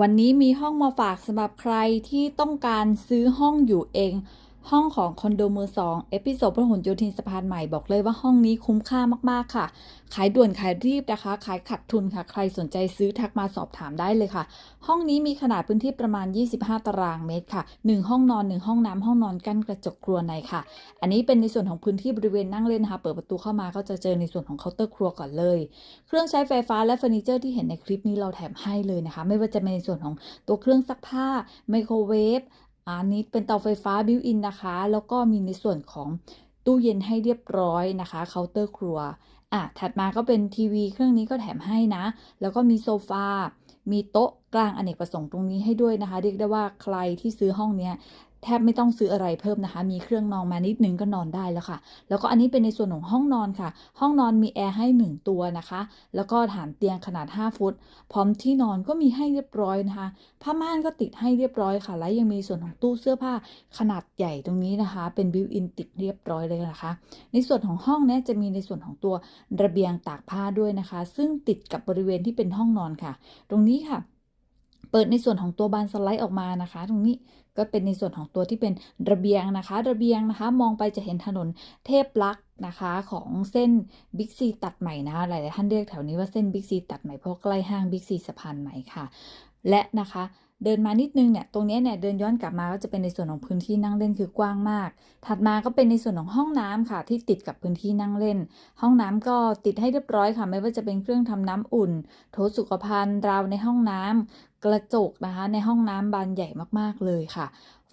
วันนี้มีห้องมาฝากสำหรับใครที่ต้องการซื้อห้องอยู่เอง ห้องของคอนโดมือสองเอพิโซดพหลโยธินสะพานใหม่บอกเลยว่าห้องนี้คุ้มค่ามากๆค่ะ ขายด่วนขายรีบนะคะ ขายขัดทุนค่ะ ใครสนใจซื้อทักมาสอบถามได้เลยค่ะ ห้องนี้มีขนาดพื้นที่ประมาณ 25 ตารางเมตรค่ะ 1 ห้องนอน 1 ห้องน้ำห้องนอนกั้นกระจกครัวในค่ะ อันนี้เป็นในส่วนของพื้นที่บริเวณนั่งเล่นนะคะ เปิดประตูเข้ามาก็จะเจอในส่วนของเคาน์เตอร์ครัวก่อนเลย เครื่องใช้ไฟฟ้าและเฟอร์นิเจอร์ที่เห็นในคลิปนี้เราแถมให้เลยนะคะ ไม่ว่าจะเป็นในส่วนของตัวเครื่องซักผ้าไมโครเวฟ อันนี้เป็นเตาไฟฟ้าบิวอินนะคะ แล้วก็มีในส่วนของตู้เย็นให้เรียบร้อยนะคะเคาน์เตอร์ครัวอะถัดมาก็เป็นทีวีเครื่องนี้ก็แถมให้นะ แล้วก็มีโซฟา มีโต๊ะกลางอเนกประสงค์ตรงนี้ให้ด้วยนะคะ เรียกได้ว่าใครที่ซื้อห้องเนี้ย แทบไม่ต้องซื้ออะไรเพิ่มนะคะ มีเครื่องนอนมานิดนึงก็นอนได้แล้วค่ะ แล้วก็อันนี้เป็นในส่วนของห้องนอนค่ะ ห้องนอนมีแอร์ให้ 1 ตัวนะคะ แล้วก็ฐานเตียงขนาด 5 ฟุต พร้อมที่นอนก็มีให้เรียบร้อยนะคะ ผ้าม่านก็ติดให้เรียบร้อยค่ะ และยังมีส่วนของตู้เสื้อผ้าขนาดใหญ่ตรงนี้นะคะ เป็นบิวอินติดเรียบร้อยเลยนะคะ ในส่วนของห้องเนี้ยจะมีในส่วนของตัวระเบียงตากผ้าด้วยนะคะ ซึ่งติดกับบริเวณที่เป็นห้องนอนค่ะ ตรงนี้ค่ะ เปิดในส่วนของตัวบานสไลด์ออกมานะคะ ตรงนี้ก็เป็นในส่วนของตัวที่เป็นระเบียงนะคะ ระเบียงนะคะ มองไปจะเห็นถนนเทพลักษณ์นะคะของเส้นบิ๊กซีตัดใหม่นะหลายๆท่านเรียกแถวนี้ว่าเส้นบิ๊กซีตัดใหม่เพราะใกล้ห้างบิ๊กซีสะพานใหม่ค่ะ และนะคะเดินมานิดนึงเนี่ย ตรงนี้เนี่ยเดินย้อนกลับมาก็จะเป็นในส่วนของพื้นที่นั่งเล่นคือกว้างมาก ถัดมาก็เป็นในส่วนของห้องน้ำค่ะ ที่ติดกับพื้นที่นั่งเล่น ห้องน้ำก็ติดให้เรียบร้อยค่ะ ไม่ว่าจะเป็นเครื่องทำน้ำอุ่น โถสุขภัณฑ์ราวในห้องน้ำ กระจกนะคะ ในห้องน้ำบานใหญ่มากๆเลยค่ะ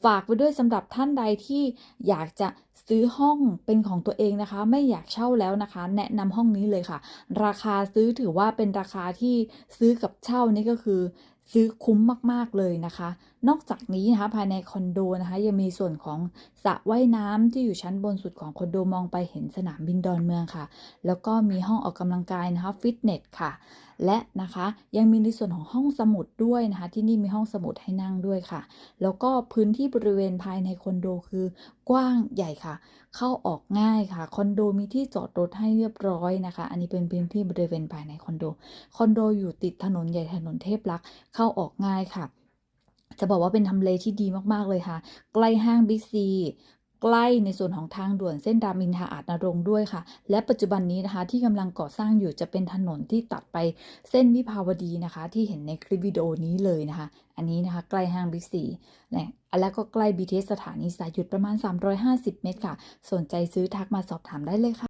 ฝากไว้ด้วยสำหรับท่านใดที่อยากจะซื้อห้องเป็นของตัวเองนะคะ ไม่อยากเช่าแล้วนะคะ แนะนำห้องนี้เลยค่ะ ราคาซื้อถือว่าเป็นราคาที่ซื้อกับเช่านี่ก็คือ ซื้อคุ้มมากๆเลยนะคะ นอกจากนี้นะคะภายในคอนโดนะคะยังมีส่วนของสระว่ายน้ำที่อยู่ชั้นบนสุดของคอนโดมองไปเห็นสนามบินดอนเมืองค่ะ แล้วก็มีห้องออกกำลังกายนะคะฟิตเนสค่ะ และนะคะยังมีในส่วนของห้องสมุดด้วยนะคะ ที่นี่มีห้องสมุดให้นั่งด้วยค่ะ แล้วก็พื้นที่บริเวณภายในคอนโดคือกว้างใหญ่ค่ะ เข้าออกง่ายค่ะคอนโดมีที่จอดรถให้เรียบร้อยนะคะ อันนี้เป็นพื้นที่บริเวณภายในคอนโดคอนโดอยู่ติดถนนใหญ่ถนนเทพลักษณ์เข้าออกง่ายค่ะ จะบอกว่าเป็นทำเลที่ดีมาก ๆ เลยค่ะ ใกล้ห้างบิ๊กซีใกล้ในส่วนของทางด่วนเส้นรามอินทราอาจนรงด้วยค่ะ และปัจจุบันนี้นะคะที่กำลังก่อสร้างอยู่จะเป็นถนนที่ตัดไปเส้นวิภาวดีนะคะ ที่เห็นในคลิปวิดีโอนี้เลยนะคะ อันนี้นะคะใกล้ห้างบิ๊กซีและแล้วก็ใกล้ BTS สถานีสายหยุดประมาณ 350 เมตรค่ะ สนใจซื้อทักมาสอบถามได้เลยค่ะ